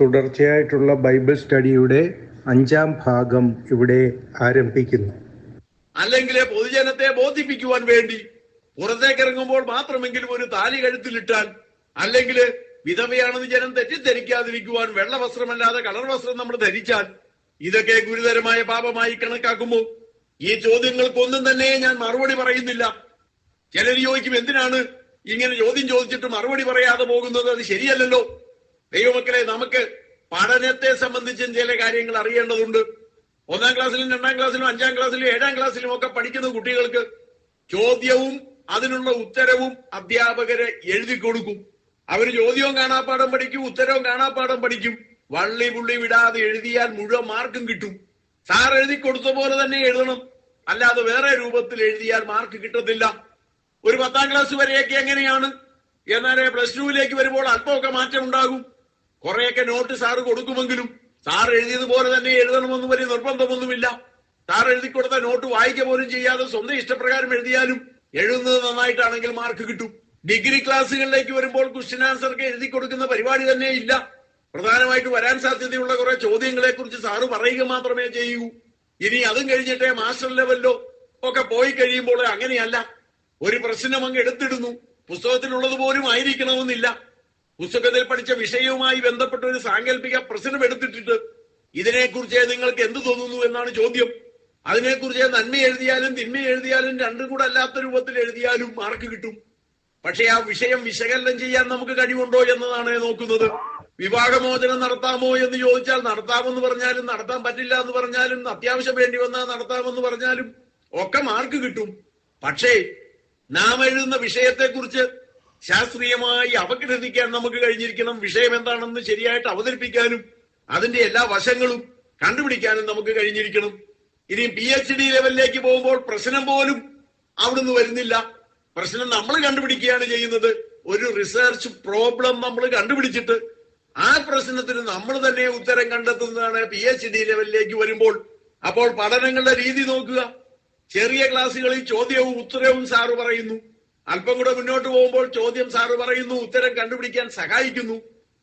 തുടർച്ചയായിട്ടുള്ള ബൈബിൾ സ്റ്റഡിയുടെ അഞ്ചാം ഭാഗം ഇവിടെ ആരംഭിക്കുന്നു. അല്ലെങ്കിൽ പൊതുജനത്തെ ബോധിപ്പിക്കുവാൻ വേണ്ടി പുറത്തേക്ക് ഇറങ്ങുമ്പോൾ മാത്രമെങ്കിലും ഒരു താലി കഴുത്തിലിട്ടാൽ അല്ലെങ്കിൽ വിധവയാണെന്ന് ജനം തെറ്റിദ്ധരിക്കാതിരിക്കുവാൻ വെള്ള വസ്ത്രമല്ലാതെ കളർ വസ്ത്രം നമ്മൾ ധരിച്ചാൽ ഇതൊക്കെ ഗുരുതരമായ പാപമായി കണക്കാക്കുമ്പോൾ ഈ ചോദ്യങ്ങൾക്കൊന്നും തന്നെ ഞാൻ മറുപടി പറയുന്നില്ല. ചിലർ ചോദിക്കും എന്തിനാണ് ഇങ്ങനെ ചോദ്യം ചോദിച്ചിട്ട് മറുപടി പറയാതെ പോകുന്നത്? അത് ശരിയല്ലല്ലോ. ദൈവമക്കളെ നമുക്ക് പഠനത്തെ സംബന്ധിച്ചും ചില കാര്യങ്ങൾ അറിയേണ്ടതുണ്ട്. ഒന്നാം ക്ലാസ്സിലും രണ്ടാം ക്ലാസ്സിലും അഞ്ചാം ക്ലാസ്സിലും ഏഴാം ക്ലാസ്സിലും ഒക്കെ പഠിക്കുന്ന കുട്ടികൾക്ക് ചോദ്യവും അതിനുള്ള ഉത്തരവും അധ്യാപകരെ എഴുതി കൊടുക്കും. അവർ ചോദ്യവും കാണാപ്പാടം പഠിക്കും ഉത്തരവും കാണാപ്പാടം പഠിക്കും. വള്ളി പുള്ളി വിടാതെ എഴുതിയാൽ മുഴുവൻ മാർക്കും കിട്ടും. സാർ എഴുതി കൊടുത്ത പോലെ തന്നെ എഴുതണം. അല്ലാതെ വേറെ രൂപത്തിൽ എഴുതിയാൽ മാർക്ക് കിട്ടത്തില്ല. ഒരു പത്താം ക്ലാസ് വരെയൊക്കെ എങ്ങനെയാണ്? എന്നാലേ പ്ലസ് ടുവിലേക്ക് വരുമ്പോൾ അല്പമൊക്കെ മാറ്റം ഉണ്ടാകും കുറെയൊക്കെ നോട്ട് സാറ് കൊടുക്കുമെങ്കിലും സാർ എഴുതിയതുപോലെ തന്നെ എഴുതണമെന്ന് വലിയ നിർബന്ധമൊന്നുമില്ല. സാർ എഴുതി കൊടുത്ത നോട്ട് വായിക്ക പോലും ചെയ്യാതെ സ്വന്തം ഇഷ്ടപ്രകാരം എഴുതിയാലും എഴുതുന്നത് നന്നായിട്ടാണെങ്കിൽ മാർക്ക് കിട്ടും. ഡിഗ്രി ക്ലാസ്സുകളിലേക്ക് വരുമ്പോൾ ക്വസ്റ്റ്യൻ ആൻസർക്ക് എഴുതി കൊടുക്കുന്ന പരിപാടി തന്നെ ഇല്ല. പ്രധാനമായിട്ട് വരാൻ സാധ്യതയുള്ള കുറെ ചോദ്യങ്ങളെ കുറിച്ച് സാറ് പറയുക മാത്രമേ ചെയ്യൂ. ഇനി അതും കഴിഞ്ഞിട്ടേ മാസ്റ്റർ ലെവലിലോ ഒക്കെ പോയി കഴിയുമ്പോൾ അങ്ങനെയല്ല. ഒരു പ്രശ്നം അങ്ങ് എടുത്തിടുന്നു. പുസ്തകത്തിലുള്ളത് പോലും ആയിരിക്കണമെന്നില്ല. പുസ്തകത്തിൽ പഠിച്ച വിഷയവുമായി ബന്ധപ്പെട്ട ഒരു സാങ്കല്പിക പ്രശ്നം എടുത്തിട്ടിട്ട് ഇതിനെക്കുറിച്ച് നിങ്ങൾക്ക് എന്ത് തോന്നുന്നു എന്നാണ് ചോദ്യം. അതിനെക്കുറിച്ച് നന്മ എഴുതിയാലും തിന്മ എഴുതിയാലും രണ്ടും കൂടെ അല്ലാത്ത രൂപത്തിൽ എഴുതിയാലും മാർക്ക് കിട്ടും. പക്ഷെ ആ വിഷയം വിശകലനം ചെയ്യാൻ നമുക്ക് കഴിവുണ്ടോ എന്നതാണ് നോക്കുന്നത്. വിവാഹമോചനം നടത്താമോ എന്ന് ചോദിച്ചാൽ നടത്താമെന്ന് പറഞ്ഞാലും നടത്താൻ പറ്റില്ല എന്ന് പറഞ്ഞാലും അത്യാവശ്യം വേണ്ടി വന്നാൽ നടത്താമെന്ന് പറഞ്ഞാലും ഒക്കെ മാർക്ക് കിട്ടും. പക്ഷേ നാം എഴുതുന്ന വിഷയത്തെക്കുറിച്ച് ശാസ്ത്രീയമായി അപഗ്രഥിക്കാൻ നമുക്ക് കഴിഞ്ഞിരിക്കണം. വിഷയം എന്താണെന്ന് ശരിയായിട്ട് അവതരിപ്പിക്കാനും അതിന്റെ എല്ലാ വശങ്ങളും കണ്ടുപിടിക്കാനും നമുക്ക് കഴിഞ്ഞിരിക്കണം. ഇനി പി എച്ച് ഡി ലെവലിലേക്ക് പോകുമ്പോൾ പ്രശ്നം പോലും അവിടുന്ന് വരുന്നില്ല. പ്രശ്നം നമ്മൾ കണ്ടുപിടിക്കുകയാണ് ചെയ്യുന്നത്. ഒരു റിസർച്ച് പ്രോബ്ലം നമ്മൾ കണ്ടുപിടിച്ചിട്ട് ആ പ്രശ്നത്തിന് നമ്മൾ തന്നെ ഉത്തരം കണ്ടെത്തുന്നതാണ് പി എച്ച് ഡി ലെവലിലേക്ക് വരുമ്പോൾ. അപ്പോൾ പഠനങ്ങളുടെ രീതി നോക്കുക. ചെറിയ ക്ലാസ്സുകളിൽ ചോദ്യവും ഉത്തരവും സാറ് പറയുന്നു. അല്പം കൂടെ മുന്നോട്ട് പോകുമ്പോൾ ചോദ്യം സാറ് പറയുന്നു ഉത്തരം കണ്ടുപിടിക്കാൻ സഹായിക്കുന്നു.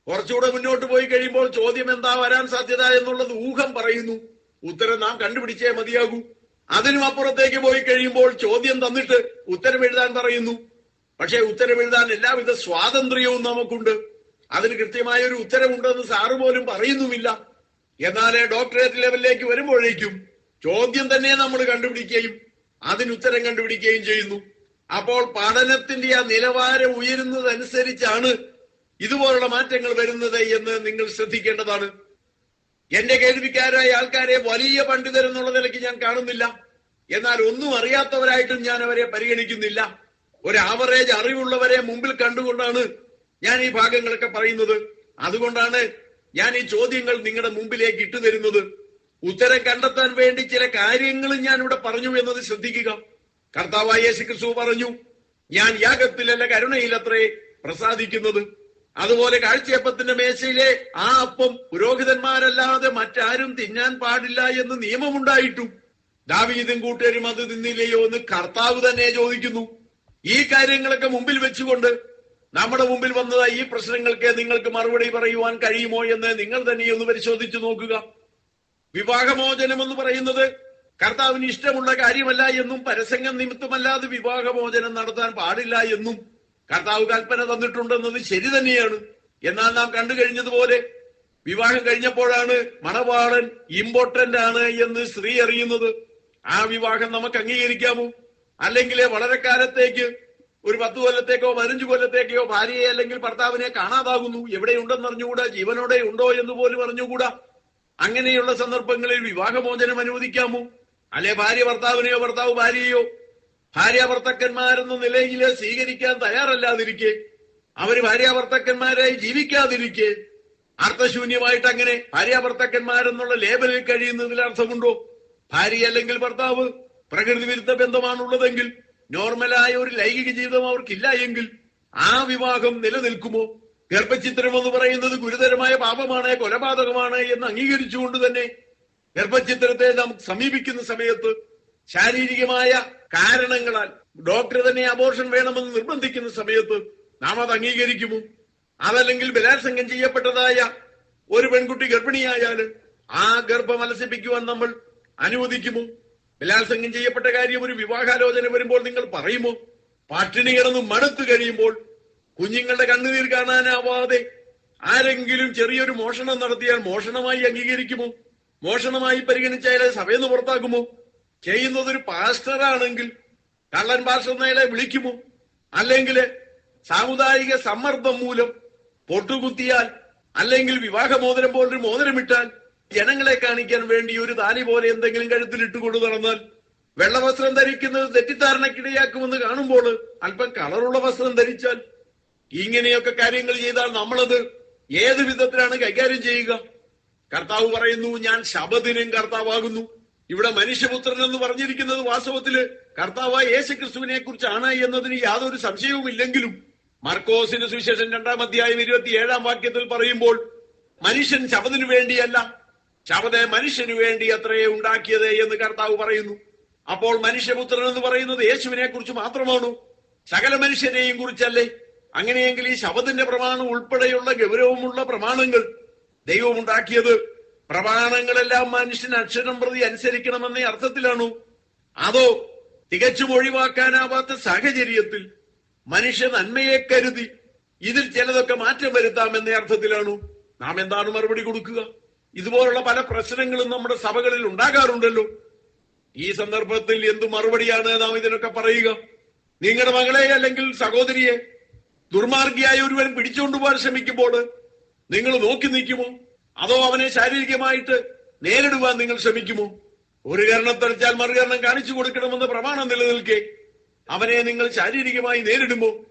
കുറച്ചുകൂടെ മുന്നോട്ട് പോയി കഴിയുമ്പോൾ ചോദ്യം എന്താ വരാൻ സാധ്യത എന്നുള്ളത് ഊഹം പറയുന്നു. ഉത്തരം നാം കണ്ടുപിടിച്ചേ മതിയാകൂ. അതിനും അപ്പുറത്തേക്ക് പോയി കഴിയുമ്പോൾ ചോദ്യം തന്നിട്ട് ഉത്തരം എഴുതാൻ പറയുന്നു. പക്ഷേ ഉത്തരം എഴുതാൻ എല്ലാവിധ സ്വാതന്ത്ര്യവും നമുക്കുണ്ട്. അതിന് കൃത്യമായ ഒരു ഉത്തരമുണ്ടെന്ന് സാറ് പോലും പറയുന്നുമില്ല. എന്നാലേ ഡോക്ടറേറ്റ് ലെവലിലേക്ക് വരുമ്പോഴേക്കും ചോദ്യം തന്നെ നമ്മൾ കണ്ടുപിടിക്കുകയും അതിന് ഉത്തരം കണ്ടുപിടിക്കുകയും ചെയ്യുന്നു. അപ്പോൾ പഠനത്തിന്റെ ആ നിലവാരം ഉയരുന്നതനുസരിച്ചാണ് ഇതുപോലുള്ള മാറ്റങ്ങൾ വരുന്നത് എന്ന് നിങ്ങൾ ശ്രദ്ധിക്കേണ്ടതാണ്. എന്റെ കേൾവിക്കാരായ ആൾക്കാരെ വലിയ പണ്ഡിതരെന്നുള്ള നിലയ്ക്ക് ഞാൻ കാണുന്നില്ല. എന്നാൽ ഒന്നും അറിയാത്തവരായിട്ടും ഞാൻ അവരെ പരിഗണിക്കുന്നില്ല. ഒരു ആവറേജ് അറിവുള്ളവരെ മുമ്പിൽ കണ്ടുകൊണ്ടാണ് ഞാൻ ഈ ഭാഗങ്ങളൊക്കെ പറയുന്നത്. അതുകൊണ്ടാണ് ഞാൻ ഈ ചോദ്യങ്ങൾ നിങ്ങളുടെ മുമ്പിലേക്ക് ഇട്ടു തരുന്നത് ഉത്തരം കണ്ടെത്താൻ വേണ്ടി ചില കാര്യങ്ങളും ഞാൻ ഇവിടെ പറഞ്ഞു എന്നത് ശ്രദ്ധിക്കുക. കർത്താവായ യേശു ക്രിസ്തു പറഞ്ഞു ഞാൻ യാഗത്തിൽ യാഗത്തിലല്ല കരുണയിലത്രേ പ്രസാദിക്കുന്നത്. അതുപോലെ കാഴ്ചയപ്പത്തിന്റെ മേശയിലെ ആ അപ്പം പുരോഹിതന്മാരല്ലാതെ മറ്റാരും തിന്നാൻ പാടില്ല എന്ന് നിയമമുണ്ടായിട്ടും. ദാവീദും കൂട്ടുകാരും അത് തിന്നില്ലയോ എന്ന് കർത്താവ് തന്നെ ചോദിക്കുന്നു. ഈ കാര്യങ്ങളൊക്കെ മുമ്പിൽ വെച്ചുകൊണ്ട് നമ്മുടെ മുമ്പിൽ വന്നതായി ഈ പ്രശ്നങ്ങൾക്ക് നിങ്ങൾക്ക് മറുപടി പറയുവാൻ കഴിയുമോ എന്ന് നിങ്ങൾ തന്നെ ഒന്ന് പരിശോധിച്ചു നോക്കുക. വിവാഹമോചനം എന്ന് പറയുന്നത് കർത്താവിന് ഇഷ്ടമുള്ള കാര്യമല്ല എന്നും പരസംഗം നിമിത്തമല്ലാതെ വിവാഹമോചനം നടത്താൻ പാടില്ല എന്നും കർത്താവ് കൽപ്പന തന്നിട്ടുണ്ടെന്നത് ശരി തന്നെയാണ്. എന്നാൽ നാം കണ്ടു കഴിഞ്ഞതുപോലെ വിവാഹം കഴിഞ്ഞപ്പോഴാണ് മണവാളൻ ഇമ്പോർട്ടന്റ് ആണ് എന്ന് സ്ത്രീ അറിയുന്നത്. ആ വിവാഹം നമുക്ക് അംഗീകരിക്കാമോ? അല്ലെങ്കിൽ വളരെ കാലത്തേക്ക് ഒരു പത്ത് കൊല്ലത്തേക്കോ പതിനഞ്ച് കൊല്ലത്തേക്കോ ഭാര്യയെ അല്ലെങ്കിൽ ഭർത്താവിനെ കാണാതാകുന്നു. എവിടെയുണ്ടെന്ന് അറിഞ്ഞുകൂടാ? ജീവനോടെ ഉണ്ടോ എന്ന് പോലും അറിഞ്ഞുകൂടാ? അങ്ങനെയുള്ള സന്ദർഭങ്ങളിൽ വിവാഹമോചനം അനുവദിക്കാമോ? അല്ലെ ഭാര്യ ഭർത്താവിനെയോ ഭർത്താവ് ഭാര്യയോ ഭാര്യ ഭർത്തക്കന്മാരെന്ന നിലയിൽ സ്വീകരിക്കാൻ തയ്യാറല്ലാതിരിക്കെ അവർ ഭാര്യ ഭർത്തക്കന്മാരായി ജീവിക്കാതിരിക്കെ അർത്ഥശൂന്യമായിട്ട് അങ്ങനെ ഭാര്യ ഭർത്തക്കന്മാരെന്നുള്ള ലേബലിൽ കഴിയുന്നതിൽ അർത്ഥമുണ്ടോ? ഭാര്യ അല്ലെങ്കിൽ ഭർത്താവ് പ്രകൃതി വിരുദ്ധ ബന്ധമാണുള്ളതെങ്കിൽ നോർമലായ ഒരു ലൈംഗിക ജീവിതം അവർക്കില്ല എങ്കിൽ ആ വിവാഹം നിലനിൽക്കുമോ? ഗർഭചിത്രം എന്ന് പറയുന്നത് ഗുരുതരമായ പാപമാണ് കൊലപാതകമാണ് എന്ന് അംഗീകരിച്ചുകൊണ്ട് തന്നെ ഗർഭചിത്രത്തെ നാം സമീപിക്കുന്ന സമയത്ത് ശാരീരികമായ കാരണങ്ങളാൽ ഡോക്ടർ തന്നെ അബോർഷൻ വേണമെന്ന് നിർബന്ധിക്കുന്ന സമയത്ത് നാം അത് അംഗീകരിക്കുമോ? അതല്ലെങ്കിൽ ബലാത്സംഗം ചെയ്യപ്പെട്ടതായ ഒരു പെൺകുട്ടി ഗർഭിണിയായാൽ ആ ഗർഭം അലസിപ്പിക്കുവാൻ നമ്മൾ അനുവദിക്കുമോ? ബലാത്സംഗം ചെയ്യപ്പെട്ട കാര്യം ഒരു വിവാഹാലോചന വരുമ്പോൾ നിങ്ങൾ പറയുമോ? പട്ടിണി കിടന്ന് മടുത്തു കഴിയുമ്പോൾ കുഞ്ഞുങ്ങളുടെ കണ്ണുനീർ കാണാനാവാതെ ആരെങ്കിലും ചെറിയൊരു മോഷണം നടത്തിയാൽ മോഷണമായി അംഗീകരിക്കുമോ? മോഷണമായി പരിഗണിച്ചാൽ അയാളെ സഭയിൽ നിന്ന് പുറത്താക്കുമോ? ചെയ്യുന്നത് ഒരു പാസ്റ്ററാണെങ്കിൽ കള്ളൻ പാസ്റ്റർ വിളിക്കുമോ? അല്ലെങ്കിൽ സാമുദായിക സമ്മർദ്ദം മൂലം പൊട്ടുകുത്തിയാൽ അല്ലെങ്കിൽ വിവാഹമോതിരം പോലൊരു മോദനമിട്ടാൽ ജനങ്ങളെ കാണിക്കാൻ വേണ്ടി ഒരു താലി പോലെ എന്തെങ്കിലും കഴുത്തിൽ ഇട്ടുകൊണ്ടു നടന്നാൽ വെള്ളവസ്ത്രം ധരിക്കുന്നത് തെറ്റിദ്ധാരണക്കിടയാക്കുമെന്ന് കാണുമ്പോൾ അല്പം കളറുള്ള വസ്ത്രം ധരിച്ചാൽ ഇങ്ങനെയൊക്കെ കാര്യങ്ങൾ ചെയ്താൽ നമ്മളത് ഏത് വിധത്തിലാണ് കൈകാര്യം ചെയ്യുക? കർത്താവ് പറയുന്നു ഞാൻ ശബദിനും കർത്താവാകുന്നു. ഇവിടെ മനുഷ്യപുത്രൻ എന്ന് പറഞ്ഞിരിക്കുന്നത് വാസ്തവത്തിൽ കർത്താവായ യേശു ക്രിസ്തുവിനെ കുറിച്ചാണ് എന്നതിന് യാതൊരു സംശയവും ഇല്ലെങ്കിലും മർക്കോസിന് സുവിശേഷം രണ്ടാം അധ്യായം ഇരുപത്തി ഏഴാം വാക്യത്തിൽ പറയുമ്പോൾ മനുഷ്യൻ ശബദിനു വേണ്ടിയല്ല ശബദെ മനുഷ്യനു വേണ്ടി അത്രയേ ഉണ്ടാക്കിയത് എന്ന് കർത്താവ് പറയുന്നു. അപ്പോൾ മനുഷ്യപുത്രൻ എന്ന് പറയുന്നത് യേശുവിനെ കുറിച്ച് മാത്രമാണോ? സകല മനുഷ്യരെയും കുറിച്ചല്ലേ? അങ്ങനെയെങ്കിൽ ഈ ശബദിന്റെ പ്രമാണം ഉൾപ്പെടെയുള്ള ഗൗരവമുള്ള പ്രമാണങ്ങൾ ദൈവം ഉണ്ടാക്കിയത് പ്രമാണങ്ങളെല്ലാം മനുഷ്യൻ അക്ഷരം പ്രതി അനുസരിക്കണമെന്ന അർത്ഥത്തിലാണോ? അതോ തികച്ചും ഒഴിവാക്കാനാവാത്ത സാഹചര്യത്തിൽ മനുഷ്യ നന്മയെ കരുതി ഇതിൽ ചിലതൊക്കെ മാറ്റം വരുത്താമെന്ന അർത്ഥത്തിലാണോ? നാം എന്താണ് മറുപടി കൊടുക്കുക? ഇതുപോലുള്ള പല പ്രശ്നങ്ങളും നമ്മുടെ സഭകളിൽ ഉണ്ടാകാറുണ്ടല്ലോ. ഈ സന്ദർഭത്തിൽ എന്തു മറുപടിയാണ് നാം ഇതിനൊക്കെ പറയുക? നിങ്ങളുടെ മകളെ അല്ലെങ്കിൽ സഹോദരിയെ ദുർമാർഗിയായ ഒരുവൻ പിടിച്ചുകൊണ്ടുപോകാൻ ശ്രമിക്കുമ്പോൾ നിങ്ങൾ നോക്കി നിൽക്കുമോ? അതോ അവനെ ശാരീരികമായിട്ട് നേരിടുവാൻ നിങ്ങൾ ശ്രമിക്കുമോ? ഒരു കരണത്തടിച്ചാൽ മറുകരണം കാണിച്ചു കൊടുക്കണമെന്ന് പ്രമാണം നിലനിൽക്കെ അവനെ നിങ്ങൾ ശാരീരികമായി നേരിടുമോ?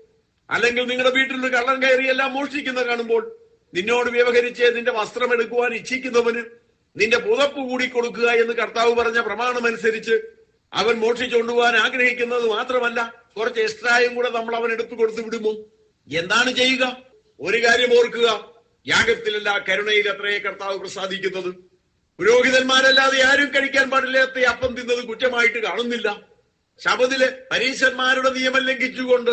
അല്ലെങ്കിൽ നിങ്ങളുടെ വീട്ടിൽ ഒരു കള്ളൻ കയറി എല്ലാം മോഷ്ടിക്കുന്ന കാണുമ്പോൾ നിന്നോട് വ്യവഹരിച്ച് നിന്റെ വസ്ത്രം എടുക്കുവാൻ ഇച്ഛിക്കുന്നവന് നിന്റെ പുതപ്പ് കൂടി കൊടുക്കുക എന്ന് കർത്താവ് പറഞ്ഞ പ്രമാണമനുസരിച്ച് അവൻ മോഷ്ടിച്ചുകൊണ്ടുപോകാൻ ആഗ്രഹിക്കുന്നത് മാത്രമല്ല കുറച്ച് എക്സ്ട്രായും കൂടെ നമ്മൾ അവൻ എടുത്തു കൊടുത്തു വിടുമോ? എന്താണ് ചെയ്യുക? ഒരു കാര്യം ഓർക്കുക. യാഗത്തിലല്ല കരുണയിൽ അത്രയെ കർത്താവ് പ്രസാദിക്കുന്നത്. പുരോഹിതന്മാരല്ലാതെ ആരും കഴിക്കാൻ പാടില്ലാത്ത അപ്പം തിന്നത് കുറ്റമായിട്ട് കാണുന്നില്ല. ശബദിൽ പരീശന്മാരുടെ നിയമം ലംഘിച്ചുകൊണ്ട്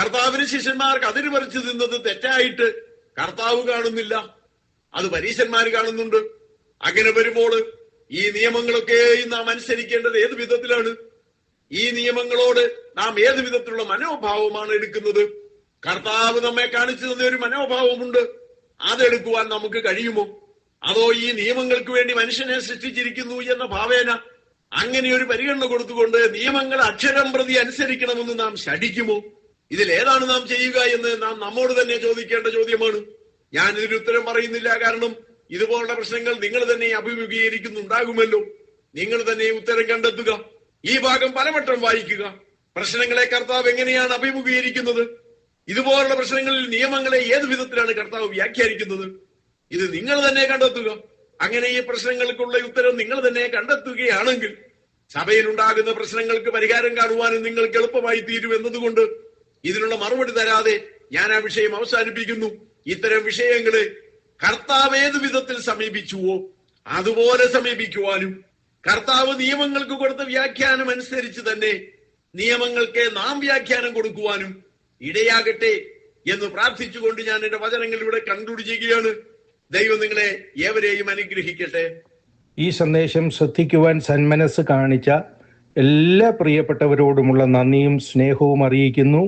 കർത്താവിന് ശിഷ്യന്മാർക്ക് അതിര് പറിച്ചു തിന്നത് തെറ്റായിട്ട് കർത്താവ് കാണുന്നില്ല. അത് പരീശന്മാർ കാണുന്നുണ്ട്. അങ്ങനെ വരുമ്പോൾ ഈ നിയമങ്ങളൊക്കെയും നാം അനുസരിക്കേണ്ടത് ഏത് വിധത്തിലാണ്? ഈ നിയമങ്ങളോട് നാം ഏത് വിധത്തിലുള്ള മനോഭാവമാണ് എടുക്കുന്നത്? കർത്താവ് നമ്മെ കാണിച്ചു തന്ന ഒരു മനോഭാവമുണ്ട്. അതെടുക്കുവാൻ നമുക്ക് കഴിയുമോ? അതോ ഈ നിയമങ്ങൾക്ക് വേണ്ടി മനുഷ്യനെ സൃഷ്ടിച്ചിരിക്കുന്നു എന്ന ഭാവേന അങ്ങനെ ഒരു പരിഗണന കൊടുത്തുകൊണ്ട് നിയമങ്ങൾ അക്ഷരം പ്രതി അനുസരിക്കണമെന്ന് നാം ശഠിക്കുമോ? ഇതിൽ ഏതാണ് നാം ചെയ്യുക എന്ന് നാം നമ്മോട് തന്നെ ചോദിക്കേണ്ട ചോദ്യമാണ്. ഞാൻ ഇതിന് ഉത്തരം പറയുന്നില്ല. കാരണം ഇതുപോലുള്ള പ്രശ്നങ്ങൾ നിങ്ങൾ തന്നെ അഭിമുഖീകരിക്കുന്നുണ്ടാകുമല്ലോ. നിങ്ങൾ തന്നെ ഉത്തരം കണ്ടെത്തുക. ഈ ഭാഗം പലവട്ടം വായിക്കുക. പ്രശ്നങ്ങളെ കർത്താവ് എങ്ങനെയാണ് അഭിമുഖീകരിക്കുന്നത്? ഇതുപോലുള്ള പ്രശ്നങ്ങളിൽ നിയമങ്ങളെ ഏത് വിധത്തിലാണ് കർത്താവ് വ്യാഖ്യാനിക്കുന്നത്? ഇത് നിങ്ങൾ തന്നെ കണ്ടെത്തുക. അങ്ങനെ ഈ പ്രശ്നങ്ങൾക്കുള്ള ഉത്തരം നിങ്ങൾ തന്നെ കണ്ടെത്തുകയാണെങ്കിൽ സഭയിലുണ്ടാകുന്ന പ്രശ്നങ്ങൾക്ക് പരിഹാരം കാണുവാനും നിങ്ങൾക്ക് എളുപ്പമായി തീരും എന്നതുകൊണ്ട് ഇതിനുള്ള മറുപടി തരാതെ ഞാൻ ആ വിഷയം അവസാനിപ്പിക്കുന്നു. ഇത്തരം വിഷയങ്ങളെ കർത്താവ് ഏത് വിധത്തിൽ സമീപിച്ചുവോ അതുപോലെ സമീപിക്കുവാനും കർത്താവ് നിയമങ്ങൾക്ക് കൊടുത്ത വ്യാഖ്യാനം അനുസരിച്ച് തന്നെ നിയമങ്ങൾക്ക് നാം വ്യാഖ്യാനം കൊടുക്കുവാനും ഇടയാകട്ടെ എന്ന് പ്രാർത്ഥിച്ചുകൊണ്ട് ഞാൻ എന്റെ വചനങ്ങൾ ഇവിടെ കൺക്ലൂഡ് ചെയ്യുകയാണ് ദൈവം നിങ്ങളെ ഏവരെയും അനുഗ്രഹിക്കട്ടെ. ഈ സന്ദേശം ശ്രദ്ധിക്കുവാൻ സന്മനസ് കാണിച്ച എല്ലാ പ്രിയപ്പെട്ടവരോടുമുള്ള നന്ദിയും സ്നേഹവും അറിയിക്കുന്നു.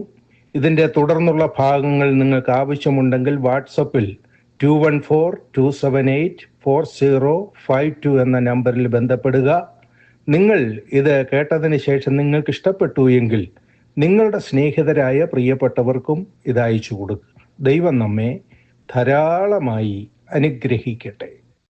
ഇതിന്റെ തുടർന്നുള്ള ഭാഗങ്ങൾ നിങ്ങൾക്ക് ആവശ്യമുണ്ടെങ്കിൽ വാട്സപ്പിൽ two one four two seven eight four zero five two എന്ന നമ്പറിൽ ബന്ധപ്പെടുക. നിങ്ങൾ ഇത് കേട്ടതിന് ശേഷം നിങ്ങൾക്ക് ഇഷ്ടപ്പെട്ടു എങ്കിൽ നിങ്ങളുടെ സ്നേഹിതരായ പ്രിയപ്പെട്ടവർക്കും ഇത് അയച്ചു കൊടുക്കുക. ദൈവം നമ്മെ ധാരാളമായി അനുഗ്രഹിക്കട്ടെ.